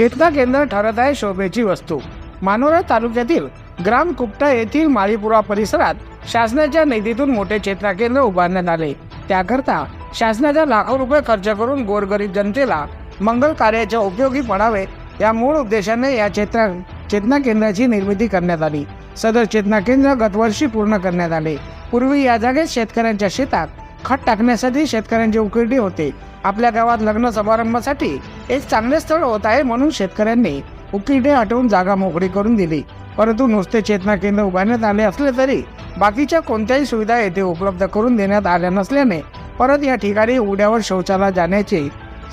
चेतना केंद्र ठरत आहे शोभेची वस्तू. मानोरा तालुक्यातील ग्राम कुपटा येथील माळीपुरा परिसरात शासनाच्या निधीतून मोठे चेतना केंद्र उभारण्यात आले. त्याकरता शासनाच्या लाखो रुपये खर्च करून गोरगरीब जनतेला मंगल कार्याच्या उपयोगी पडावे या मूळ उद्देशाने या चेतना चेतना केंद्राची निर्मिती करण्यात आली. सदर चेतना केंद्र गतवर्षी पूर्ण करण्यात आले. पूर्वी या जागेत शेतकऱ्यांच्या शेतात खत टाकण्यासाठी शेतकऱ्यांचे उकिरडे होते. आपल्या गावात लग्न समारंभासाठी एक चांगले स्थळ होत आहे म्हणून शेतकऱ्यांनी उकिरडे हटवून जागा मोकळी करून दिली. परंतु नुसते चेतना केंद्र उभारण्यात आले असले तरी बाकीच्या कोणत्याही सुविधा येथे उपलब्ध करून देण्यात आल्या नसल्याने परत या ठिकाणी उड्यावर शौचाला जाण्याची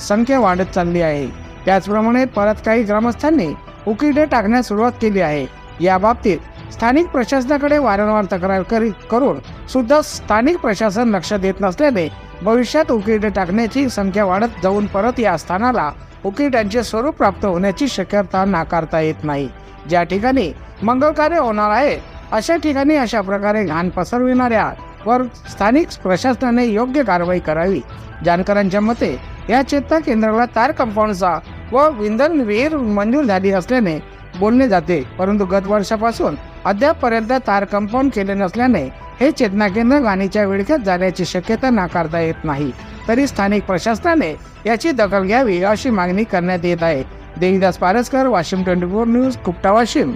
संख्या वाढत चालली आहे. त्याचप्रमाणे परत काही ग्रामस्थांनी उकिरडे टाकण्यास सुरुवात केली आहे. याबाबतीत स्थानिक प्रशासनाकडे वारंवार तक्रार करी करून सुद्धा स्थानिक प्रशासन लक्ष देत नसल्याने भविष्यात उकिरडे टाकण्याची संख्या वाढत जाऊन परत या स्थानाला उकिरड्यांचे स्वरूप प्राप्त होण्याची शक्यता नाकारता येत नाही. ज्या ठिकाणी मंगल कार्य होणार आहे अशा ठिकाणी अशा प्रकारे घाण पसरविणाऱ्या वर स्थानिक प्रशासनाने योग्य कारवाई करावी. जानकरांच्या मते या चेतना केंद्राला तार कंपाऊंडचा व विंधन विहीर मंजूर झाली असल्याने बोलले जाते परंतु गत वर्षापासून अद्यापपर्यंत तार कंपाऊंड केले नसल्याने हे चेतना केंद्र गाणीच्या विळख्यात जाण्याची शक्यता नाकारता येत नाही. तरी स्थानिक प्रशासनाने याची दखल घ्यावी अशी मागणी करण्यात येत आहे. Devidas Paraskar Washim twenty four news Kupta Washim.